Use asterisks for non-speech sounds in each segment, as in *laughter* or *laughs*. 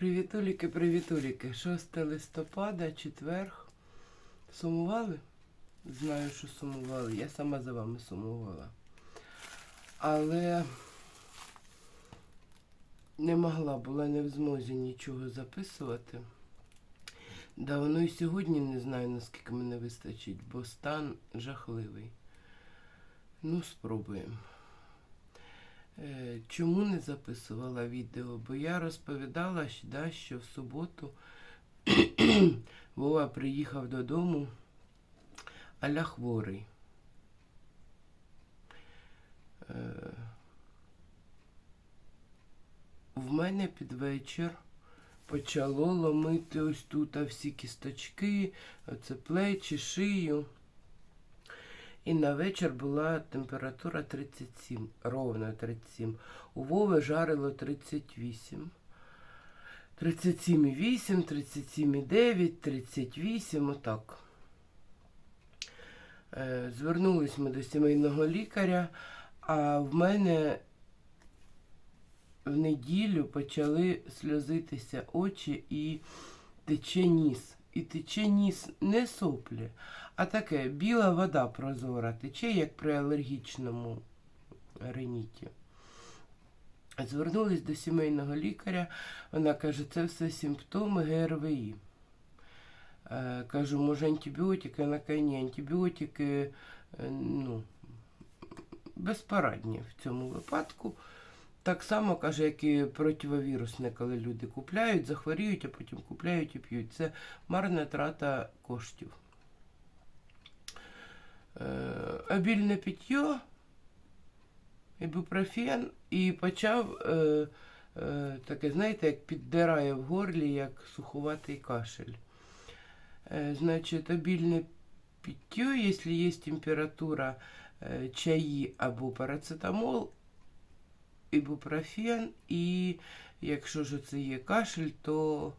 Привітуліки, привітуліки. 6 листопада, четверг. Сумували? Знаю, що сумували. Я сама за вами сумувала. Але не могла, була не в змозі нічого записувати. Да, воно і сьогодні не знаю, наскільки мене вистачить, бо стан жахливий. Ну, спробуємо. Е, Чому не записувала відео? Бо я розповідала, да, що в суботу *clears throat* Вова приїхав додому аля хворий. Е, В мене під вечір почало ломити ось тут всі кісточки, оце плечі, шию. І на вечір була температура 37, ровно 37. У Вови жарило 38. 37,8, 37,9, 38, отак. Е, Звернулись ми до сімейного лікаря, а в мене в неділю почали сльозитися очі і тече ніс. І тече ніс не соплі, а таке біла вода прозора, тече, як при алергічному реніті. Звернулись до сімейного лікаря, вона каже, це все симптоми ГРВІ. Е, кажу, може антибіотики? Вона каже, ні, антибіотики е, ну, безпорадні в цьому випадку. Так само, каже, як і противовірусне, коли люди купляють, захворіють, а потім купляють і п'ють. Це марна трата коштів. Е, обільне питьо, ібупрофен, і почав е, е, таке, знаєте, як піддирає в горлі, як суховатий кашель. Е, значить, обільне питьо, якщо є температура, е, чаї або парацетамол, ібупрофен, і якщо ж це є кашель, то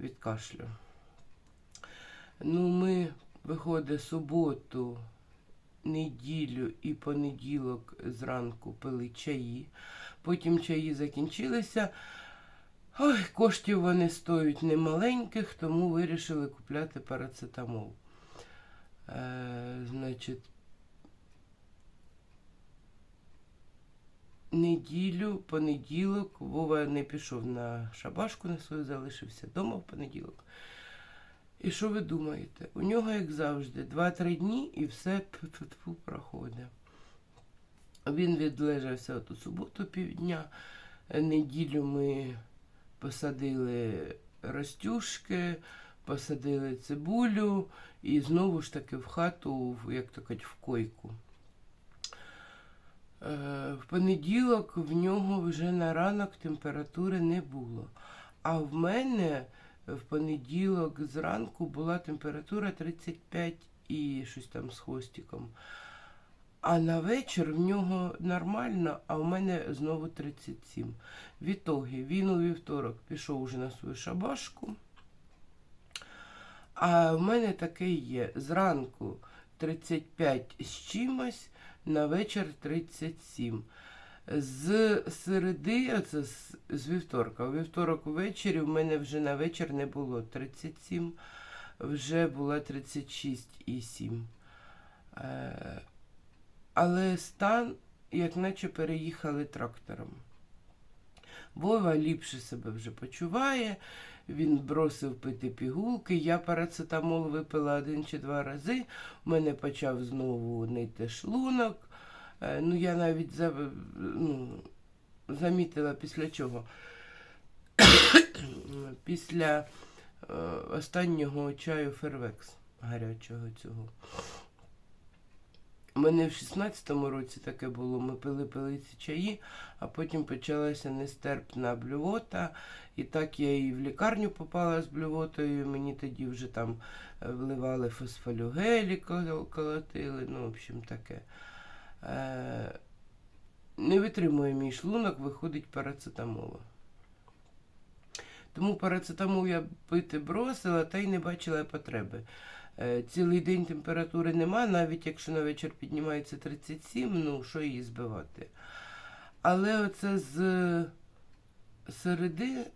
від кашлю. Ну, ми виходить суботу, неділю і понеділок зранку пили чаї. Потім чаї закінчилися. Ой, коштів вони стоять немаленьких, тому вирішили купляти парацетамол. Е, значить, неділю, понеділок, Вова не пішов на шабашку на свою, залишився вдома в понеділок. І що ви думаєте? У нього, як завжди, 2-3 дні і все проходить. Він відлежався от у суботу півдня. Неділю ми посадили ростюшки, посадили цибулю і знову ж таки в хату, як то кажуть, в койку. Е, В понеділок в нього вже на ранок температури не було. А в мене в понеділок зранку була температура 35 і щось там з хвостиком. А на вечір в нього нормально, а в мене знову 37. В ітогі він у вівторок пішов уже на свою шабашку. А в мене таке є. Зранку 35 з чимось, на вечір 37. З середи, оце з, з вівторка. У вівторок ввечері в мене вже на вечір не було 37, вже була 36,7. Е, але стан, як наче переїхали трактором. Вова ліпше себе вже почуває, він бросив пити пігулки. Я парацетамол випила один чи два рази. У мене почав знову нити шлунок. Е, Ну, я навіть за, ну, замітила після чого. *coughs* після е, останнього чаю Фервекс гарячого цього. У мене в 16-му році таке було. Ми пили пили ці чаї, а потім почалася нестерпна блювота. І так я і в лікарню попала з блювотою. Мені тоді вже там е, вливали фосфолюгелі, колотили. Ну, в общем, таке. Е, не витримує мій шлунок, виходить парацетамолу. Тому парацетамол я пити бросила та й не бачила потреби. Е, Цілий день температури нема, навіть якщо на вечір піднімається 37, ну що її збивати. Але оце з середи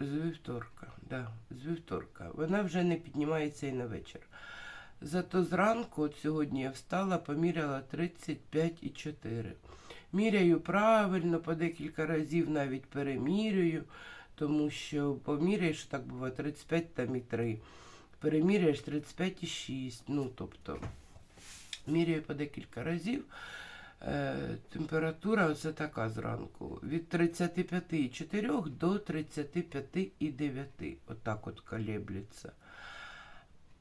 З вівторка, да, з вівторка. Вона вже не піднімається і на вечір. Зато зранку, от сьогодні я встала, поміряла 35,4. Міряю правильно, по декілька разів навіть перемірюю, тому що поміряєш, так буває, 35 там і 3. Переміряєш 35,6. Ну, тобто, міряю по декілька разів. Е, температура оце така зранку. Від 35,4 до 35,9. Отак от колеблеться.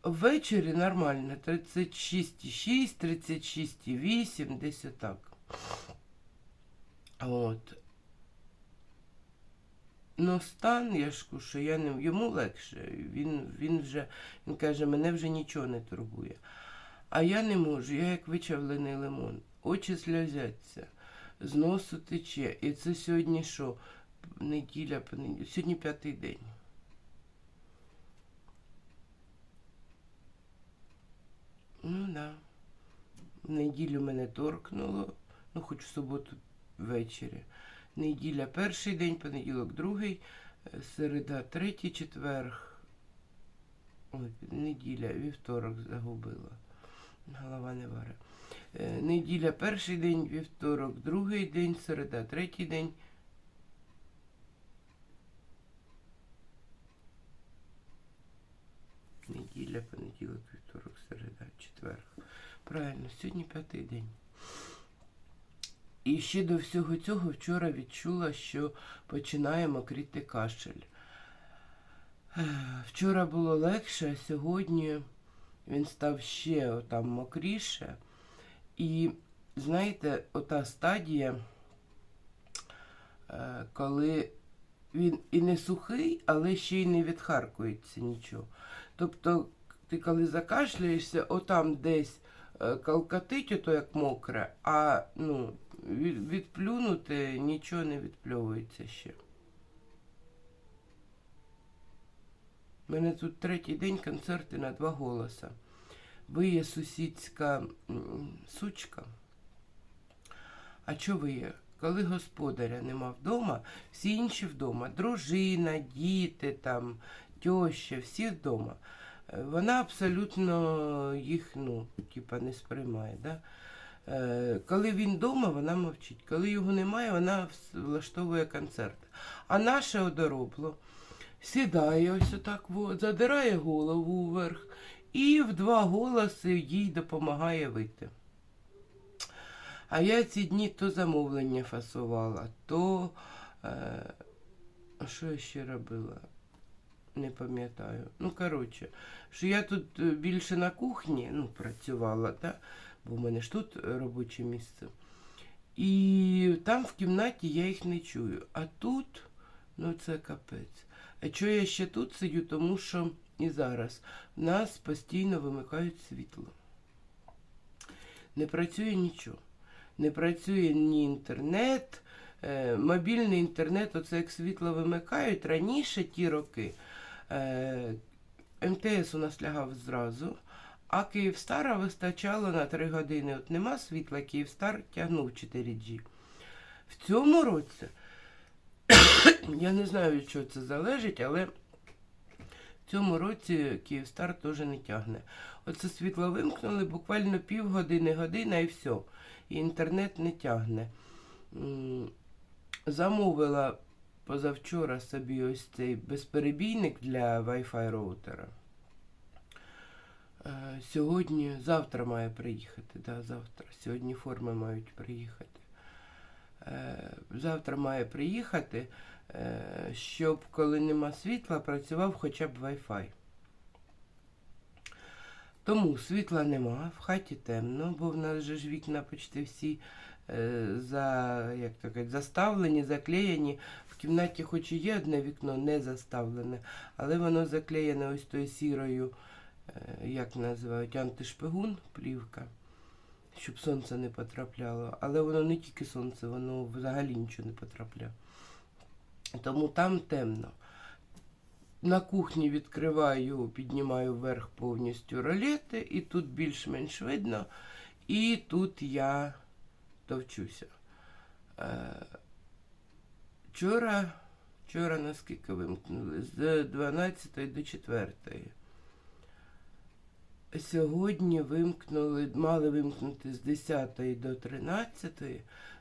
Ввечері нормально. 36,6, 36,8, десь отак. От. Ну, стан, я ж що я не йому легше. Він, він вже він каже, мене вже нічого не турбує. А я не можу, я як вичавлений лимон. Очі сльозяться, з носу тече. І це сьогодні що? Неділя, понеділя. Сьогодні п'ятий день. Ну да. В неділю мене торкнуло, ну хоч в суботу ввечері. Неділя перший день, понеділок другий, е, середа третій, четверг. Ой, неділя, вівторок загубила. Голова не варе. Е, Неділя перший день, вівторок, другий день, середа, третій день. Неділя, понеділок, вівторок, середа, четверг. Правильно, сьогодні п'ятий день. І ще до всього цього вчора відчула, що починає мокріти кашель. Вчора було легше, а сьогодні він став ще отам мокріше. І знаєте, ота стадія, е, коли він і не сухий, але ще й не відхаркується нічого. Тобто, ти коли закашляєшся, отам десь е, калкатить, ото як мокре, а ну, відплюнути нічого не відпльовується ще. У мене тут третій день концерти на два голоса. Виє сусідська сучка. А що виє? Коли господаря нема вдома, всі інші вдома. Дружина, діти, там, тьоща, всі вдома. Е, Вона абсолютно їх, ну, типа, не сприймає. Да? Е, Коли він вдома, вона мовчить. Коли його немає, вона влаштовує концерт. А наше одоробло сідає ось отак, задирає голову вверх і в два голоси їй допомагає вийти. А я ці дні то замовлення фасувала, то е, що я ще робила? Не пам'ятаю. Ну, коротше, що я тут е, більше на кухні ну, працювала, та? Бо в мене ж тут робоче місце. І там в кімнаті я їх не чую. А тут, ну це капець. А чого я ще тут сидю? Тому що і зараз в нас постійно вимикають світло. Не працює нічого. Не працює ні інтернет, е, мобільний інтернет, оце як світло вимикають. Раніше ті роки е, МТС у нас лягав зразу, а Київстара вистачало на 3 години. От нема світла, Київстар тягнув 4G. В цьому році, *coughs* я не знаю, від чого це залежить, але в цьому році Київстар теж не тягне. Оце світло вимкнули буквально півгодини, година і все. І інтернет не тягне. Замовила позавчора собі ось цей безперебійник для Wi-Fi роутера. Е, Сьогодні, завтра має приїхати, да, завтра. Сьогодні форми мають приїхати. Е, Завтра має приїхати, е, щоб коли нема світла, працював хоча б Wi-Fi. Тому світла нема, в хаті темно, бо в нас же ж вікна почти всі за, як то заставлені, заклеєні. В кімнаті хоч і є одне вікно не заставлене, але воно заклеєне ось тою сірою, як називають, антишпигун, плівка, щоб сонце не потрапляло. Але воно не тільки сонце, воно взагалі нічого не потрапляє. Тому там темно. На кухні відкриваю, піднімаю вверх повністю ролети, і тут більш-менш видно. І тут я товчуся. Е, Вчора, Вчора наскільки вимкнули? З 12 до 4. Сьогодні вимкнули, мали вимкнути з 10 до 13,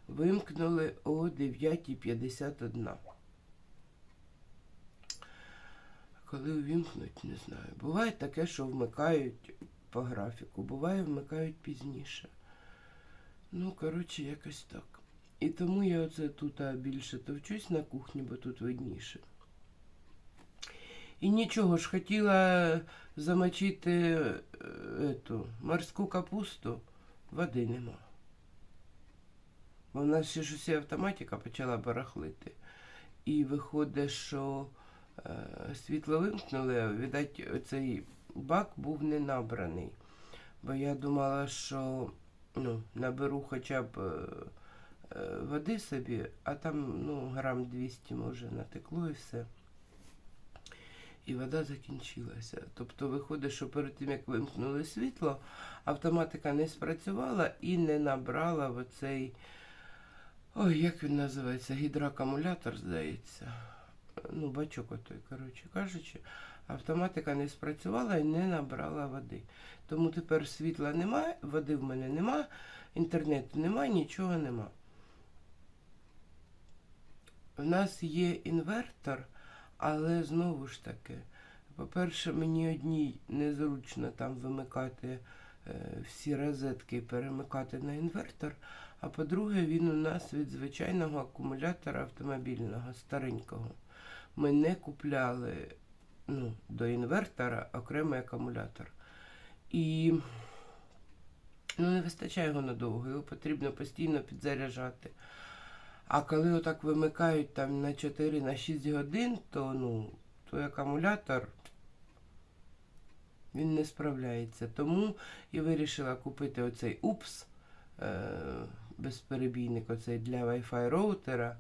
вимкнули о 9.51. Коли увімкнуть, не знаю. Буває таке, що вмикають по графіку, буває вмикають пізніше. Ну, коротше, якось так. І тому я оце тут більше товчусь на кухні, бо тут видніше. І нічого ж, хотіла замочити е, ету, морську капусту, води нема. Бо в нас ще ж автоматика почала барахлити. І виходить, що е, світло вимкнули, а, видать, цей бак був не набраний. Бо я думала, що ну, наберу хоча б е, е, води собі, а там ну, грам 200 може натекло і все. І вода закінчилася. Тобто виходить, що перед тим, як вимкнули світло, автоматика не спрацювала і не набрала в оцей. Ой, як він називається? Гідроакумулятор, здається. Ну, бачок отой, коротше кажучи, автоматика не спрацювала і не набрала води. Тому тепер світла немає, води в мене нема, інтернету немає, нічого нема. У нас є інвертор, але знову ж таки, по-перше, мені одній незручно там вимикати е, всі розетки і перемикати на інвертор. А по-друге, він у нас від звичайного акумулятора автомобільного, старенького. Ми не купляли ну, до інвертора окремий акумулятор. І ну, не вистачає його надовго, його потрібно постійно підзаряджати. А коли отак вимикають там на 4 на 6 годин, то ну, той акумулятор він не справляється. Тому і вирішила купити оцей УПС е, безперебійник оцей для Wi-Fi роутера,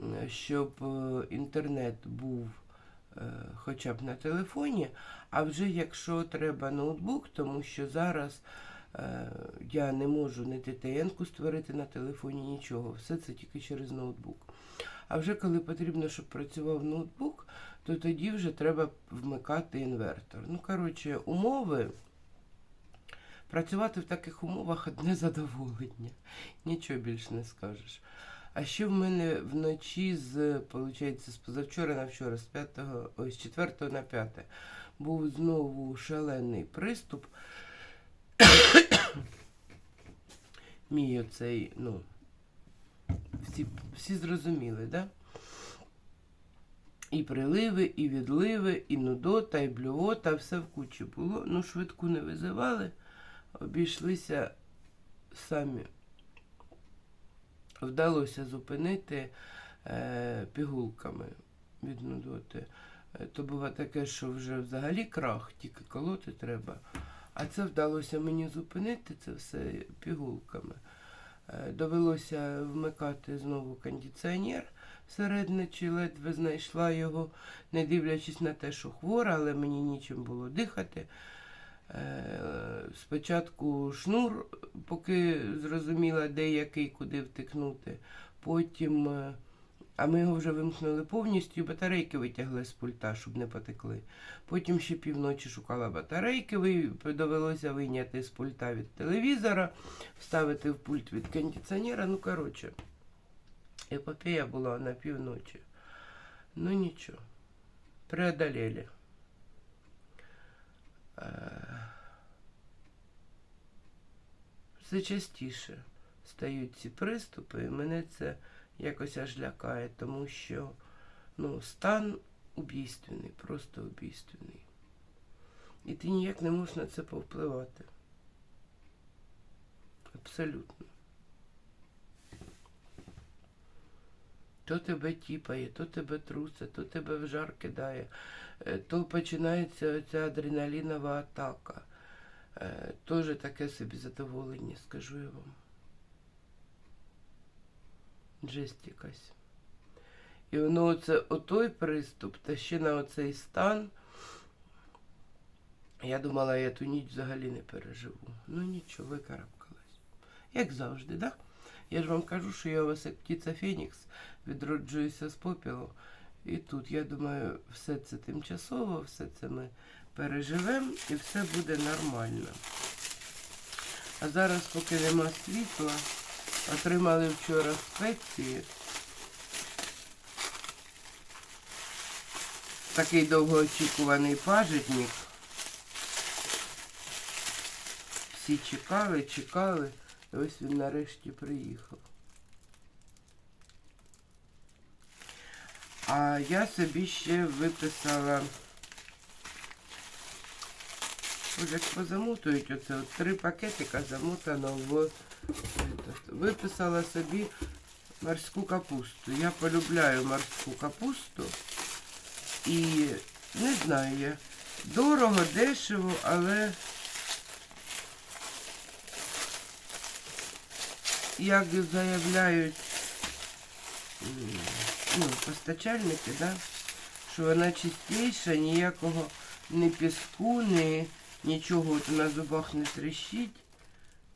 е, щоб е, інтернет був е, хоча б на телефоні. А вже якщо треба ноутбук, тому що зараз я не можу не TTN-ку створити на телефоні, нічого. Все це тільки через ноутбук. А вже коли потрібно, щоб працював ноутбук, то тоді вже треба вмикати інвертор. Ну, коротше, умови. Працювати в таких умовах одне *laughs* задоволення. Нічого більше не скажеш. А ще в мене вночі з, виходить, з позавчора на вчора, з 5, ой, з 4 на 5, був знову шалений приступ. Мій оцей, ну, всі, всі зрозуміли, да? І приливи, і відливи, і нудота, і блювота, все в кучі було. Ну, швидку не визивали, обійшлися самі. Вдалося зупинити е, пігулками від нудоти. Е, То було таке, що вже взагалі крах, тільки колоти треба. А це вдалося мені зупинити це все пігулками. Е, Довелося вмикати знову кондиціонер всередині, чи ледве знайшла його, не дивлячись на те, що хвора, але мені нічим було дихати. Е, Спочатку шнур, поки зрозуміла, де який, куди втикнути. Потім, е, а ми його вже вимкнули повністю, і батарейки витягли з пульта, щоб не потекли. Потім ще півночі шукала батарейки, довелося вийняти з пульта від телевізора, вставити в пульт від кондиціонера. Ну, коротше, епопея була на півночі. Ну нічого, преодолели. Е, Все частіше стають ці приступи, і мене це якось аж лякає, тому що ну, стан убійственний, просто убійственний. І ти ніяк не можеш на це повпливати. Абсолютно. То тебе тіпає, то тебе трусить, то тебе в жар кидає, е, то починається ця адреналінова атака. Е, Тоже таке собі задоволення, скажу я вам. Жесть. І воно оце отой приступ, та ще на оцей стан. Я думала, я ту ніч взагалі не переживу. Ну нічого, викарабкалась. Як завжди, да? Я ж вам кажу, що я у вас як птиця Фенікс відроджуюся з попілу І тут, я думаю, все це тимчасово, все це ми переживемо і все буде нормально. А зараз, поки нема світла, отримали вчора спеції. Такий довгоочікуваний пажитник. Всі чекали, чекали, і ось він нарешті приїхав. А я собі ще виписала. Ось як позамотують оце от три пакетика замотано в. Виписала собі морську капусту. Я полюбляю морську капусту і не знаю. Дорого, дешево, але як заявляють ну, постачальники, да, що вона чистіша, ніякого ні піску, ні нічого от на зубах не тріщить.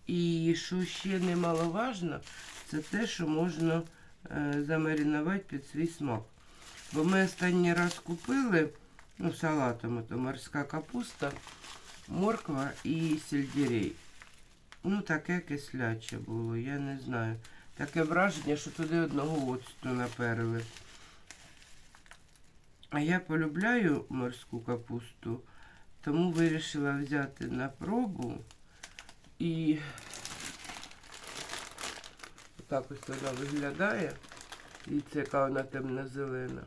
І що ще немаловажно, це те, що можна е, замаринувати під свій смак. Бо ми останній раз купили ну, салатом, то морська капуста, морква і сельдерей. Ну, таке кисляче було, я не знаю. Таке враження, що туди одного оцту наперли. А я полюбляю морську капусту, тому вирішила взяти на пробу і так ось вона виглядає. І це яка вона темно-зелена.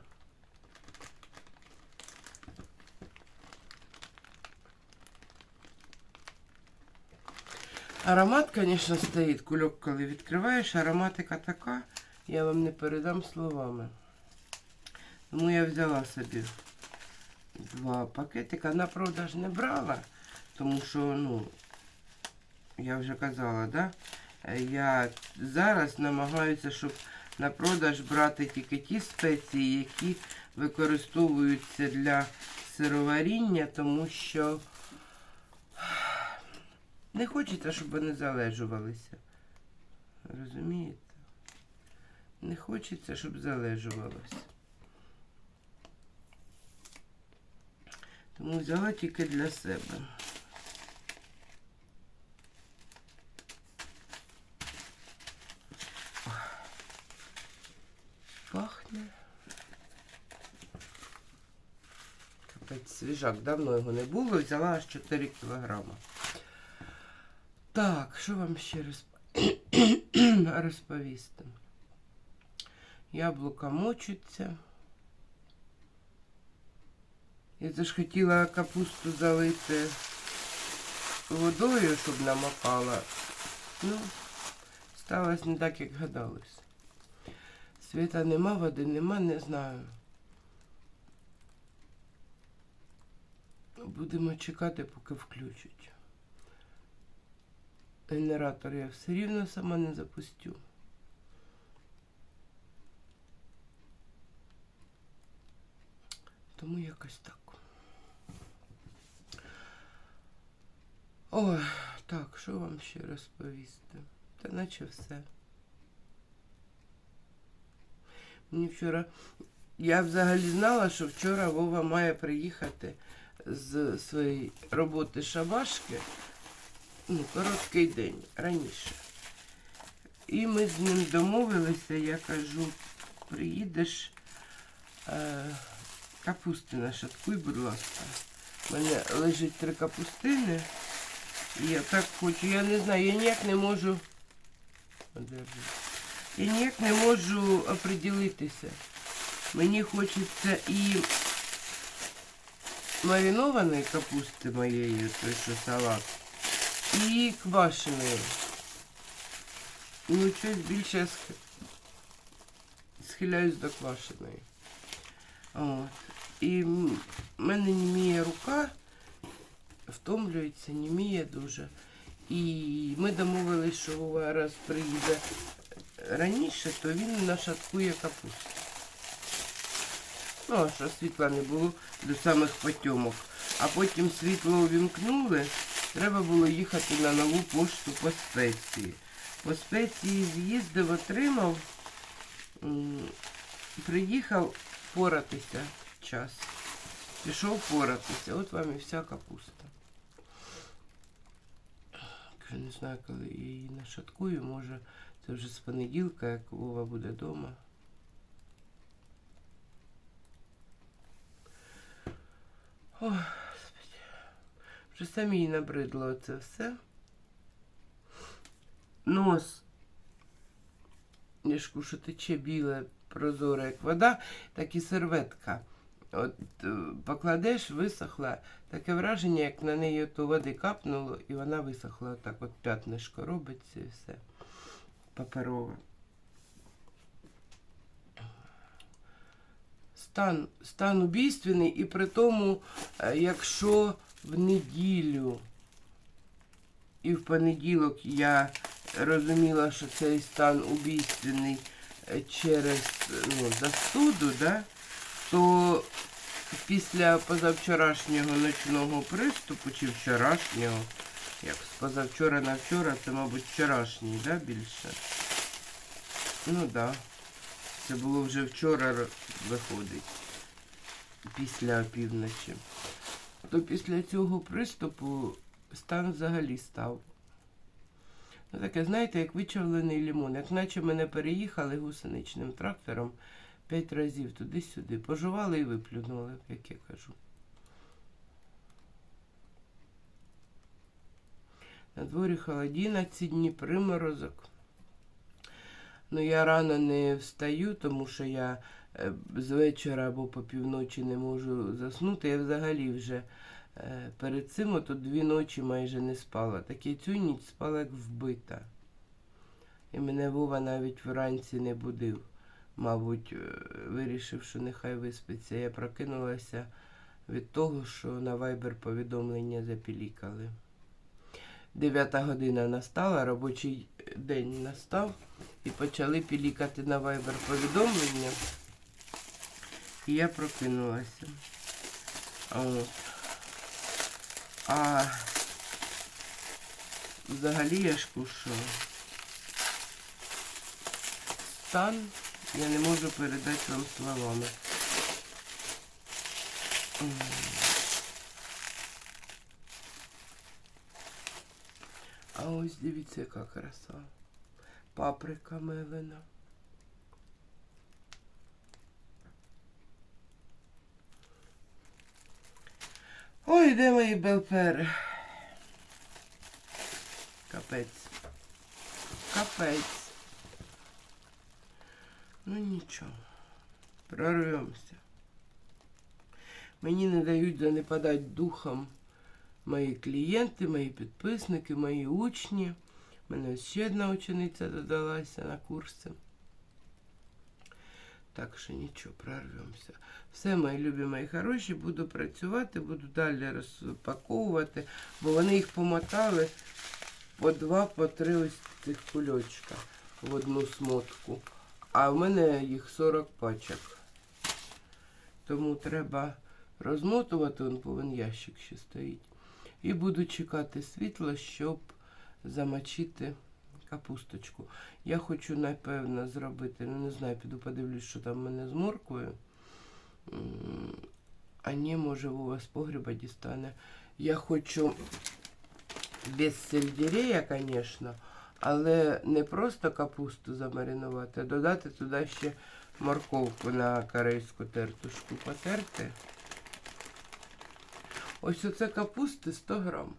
Аромат, звісно, стоїть, кульок, коли відкриваєш, ароматика така, я вам не передам словами. Тому я взяла собі два пакетика. На продаж не брала, тому що, ну, я вже казала, да? Е, Я зараз намагаюся, щоб на продаж брати тільки ті спеції, які використовуються для сироваріння, тому що *sighs* не хочеться, щоб вони залежувалися. Розумієте? Не хочеться, щоб залежувалося. Тому взяла тільки для себе. Капець свіжак, давно його не було, взяла аж 4 кілограма. Так, що вам ще розп- *coughs* розповісти? Яблука мочуться. Я це ж хотіла капусту залити водою, щоб намокала. Ну, сталося не так, як гадалось. Світа нема, води нема, не знаю. Будемо чекати, поки включать. Генератор я все рівно сама не запустю. Тому якось так. Ой, так, що вам ще розповісти? Та наче все. Мені вчора. Я взагалі знала, що вчора Вова має приїхати з своєї роботи шабашки. Ну, короткий день раніше. І ми з ним домовилися, я кажу, приїдеш е, капусти нашаткуй, будь ласка. У мене лежить три капустини. І я так хочу, я не знаю, я ніяк не можу. Я ніяк не можу оприділитися. Мені хочеться і маринованої капусти моєї, той що салат, і квашеної. Ну, щось більше схиляюсь до квашеної. От. І в мене німіє рука, втомлюється, німіє дуже. І ми домовились, що раз приїде раніше, то він нашаткує капусту. Ну, а що світла не було до самих потьомок. А потім світло увімкнули, треба було їхати на нову пошту по спеції. По спеції з'їздив, отримав, приїхав, поратися час. Пішов поратися. От вам і вся капуста. Не знаю, коли її нашаткую, може це вже з понеділка, як Вова буде вдома. Ой, Господи. Вже самій набридло це все. Нос. Я ж що тече біле, прозоре, як вода, так і серветка. От е, покладеш, висохла. Таке враження, як на неї то води капнуло, і вона висохла. Отак от п'ятнишко робиться і все. Паперове. Стан, стан убійственний, і при тому, е, якщо в неділю і в понеділок я розуміла, що цей стан убійственний е, через ну, застуду, да, то після позавчорашнього ночного приступу чи вчорашнього, як з позавчора на вчора, це, мабуть, вчорашній, да, більше. Ну так. Да. Це було вже вчора виходить. Після опівночі. То після цього приступу стан взагалі став. Ну, таке, знаєте, як вичавлений лимон. Як наче мене переїхали гусеничним трактором п'ять разів туди-сюди. Пожували і виплюнули, як я кажу. На дворі холодіна, ці дні приморозок. Ну, я рано не встаю, тому що я з вечора або по півночі не можу заснути. Я взагалі вже е, перед цим ото дві ночі майже не спала. Так я цю ніч спала як вбита. І мене Вова навіть вранці не будив. Мабуть, е, вирішив, що нехай виспиться. Я прокинулася від того, що на вайбер повідомлення запілікали. Дев'ята година настала, робочий день настав і почали пілікати на вайбер повідомлення. І я прокинулася. От. А взагалі я ж кушаю. Стан я не можу передати вам словами. А ось дивіться, яка краса. Паприка мелена. Ой, де мої белпери? Капець. Капець. Ну нічого. Прорвемося. Мені не дають занепадати духом мої клієнти, мої підписники, мої учні. У мене ще одна учениця додалася на курси. Так що нічого, прорвемося. Все, мої любі, мої хороші, буду працювати, буду далі розпаковувати, бо вони їх помотали по два, по три ось цих кульочка в одну смотку. А в мене їх 40 пачок. Тому треба розмотувати, он повинен ящик ще стоїть. І буду чекати світла, щоб замочити капусточку. Я хочу, напевно, зробити, ну не знаю, піду подивлюсь, що там в мене з морквою. М, А ні, може, Вова з погреба дістане. Я хочу без сельдерея, звісно, але не просто капусту замаринувати, а додати туди ще морковку на корейську тертушку потерти. Ось оце капусти 100 грам.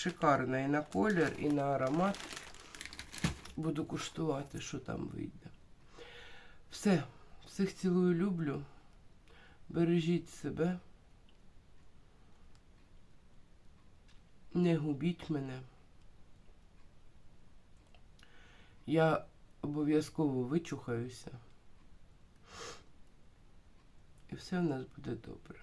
Шикарна і на колір, і на аромат. Буду куштувати, що там вийде. Все. Всіх цілую, люблю. Бережіть себе. Не губіть мене. Я обов'язково вичухаюся. І все в нас буде добре.